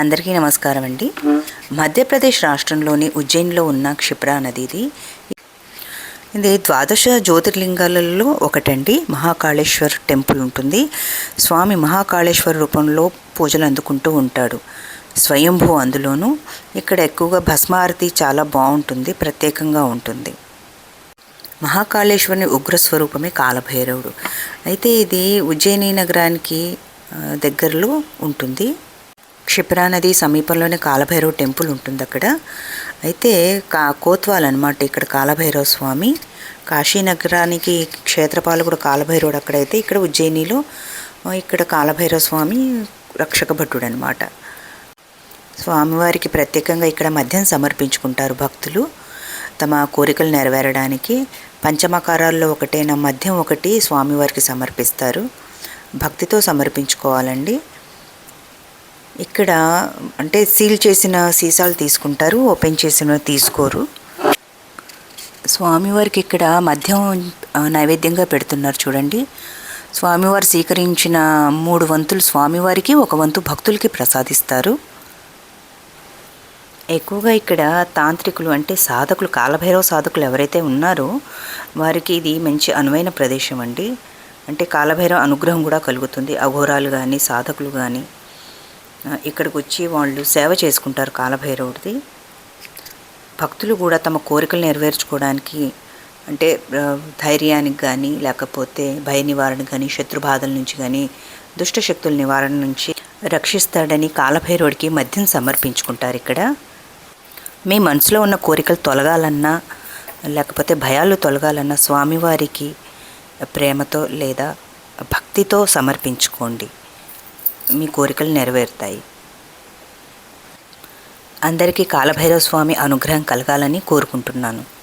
అందరికీ నమస్కారం అండి. మధ్యప్రదేశ్ రాష్ట్రంలోని ఉజ్జయిన్లో ఉన్న క్షిప్రా నది ఇది ఇది ద్వాదశ జ్యోతిర్లింగాలలో ఒకటండి. మహాకాళేశ్వర్ టెంపుల్ ఉంటుంది. స్వామి మహాకాళేశ్వర రూపంలో పూజలు అందుకుంటూ ఉంటాడు. స్వయంభూ అందులోనూ ఇక్కడ ఎక్కువగా భస్మారతి చాలా బాగుంటుంది ప్రత్యేకంగా ఉంటుంది. మహాకాళేశ్వరుని ఉగ్ర స్వరూపమే కాలభైరవుడు. అయితే ఇది ఉజ్జయిని నగరానికి దగ్గరలో ఉంటుంది. క్షిప్రా నది సమీపంలోనే కాలభైరవ టెంపుల్ ఉంటుంది అక్కడ అయితే కా కోత్వాల్ అనమాట ఇక్కడ కాలభైరవ స్వామి. కాశీనగరానికి క్షేత్రపాలకుడు కాలభైరవుడు అక్కడైతే. ఇక్కడ ఉజ్జయినిలో ఇక్కడ కాలభైరవ స్వామి రక్షక భటుడు అనమాట స్వామివారికి ప్రత్యేకంగా ఇక్కడ మద్యం సమర్పించుకుంటారు భక్తులు. తమ కోరికలు నెరవేరడానికి పంచమకారాల్లో ఒకటైన మద్యం ఒకటి స్వామివారికి సమర్పిస్తారు. భక్తితో సమర్పించుకోవాలండి. ఇక్కడ అంటే సీల్ చేసిన సీసాలు తీసుకుంటారు ఓపెన్ చేసిన తీసుకోరు. స్వామివారికి ఇక్కడ మద్యం నైవేద్యంగా పెడుతున్నారు చూడండి. స్వామివారు స్వీకరించిన మూడు వంతులు స్వామివారికి ఒక వంతు భక్తులకి ప్రసాదిస్తారు. ఎక్కువగా ఇక్కడ తాంత్రికులు అంటే సాధకులు కాలభైరవ సాధకులు ఎవరైతే ఉన్నారో వారికి ఇది మంచి అనువైన ప్రదేశం అండి. అంటే కాలభైరవ అనుగ్రహం కూడా కలుగుతుంది. అఘోరాలు కానీ సాధకులు కానీ ఇక్కడికి వచ్చి వాళ్ళు సేవ చేసుకుంటారు కాలభైరవుడిది. భక్తులు కూడా తమ కోరికలు నెరవేర్చుకోవడానికి అంటే ధైర్యానికి కానీ లేకపోతే భయ నివారణ కానీ శత్రు బాధల నుంచి కానీ దుష్ట శక్తుల నివారణ నుంచి రక్షిస్తాడని కాలభైరవుడికి మద్యం సమర్పించుకుంటారు ఇక్కడ. మీ మనసులో ఉన్న కోరికలు తొలగాలన్నా లేకపోతే భయాలు తొలగాలన్నా స్వామివారికి ప్రేమతో లేదా భక్తితో సమర్పించుకోండి. మీ కోరికలు నెరవేరుతాయి. అందరికీ కాలభైరవ స్వామి అనుగ్రహం కలగాలని కోరుకుంటున్నాను.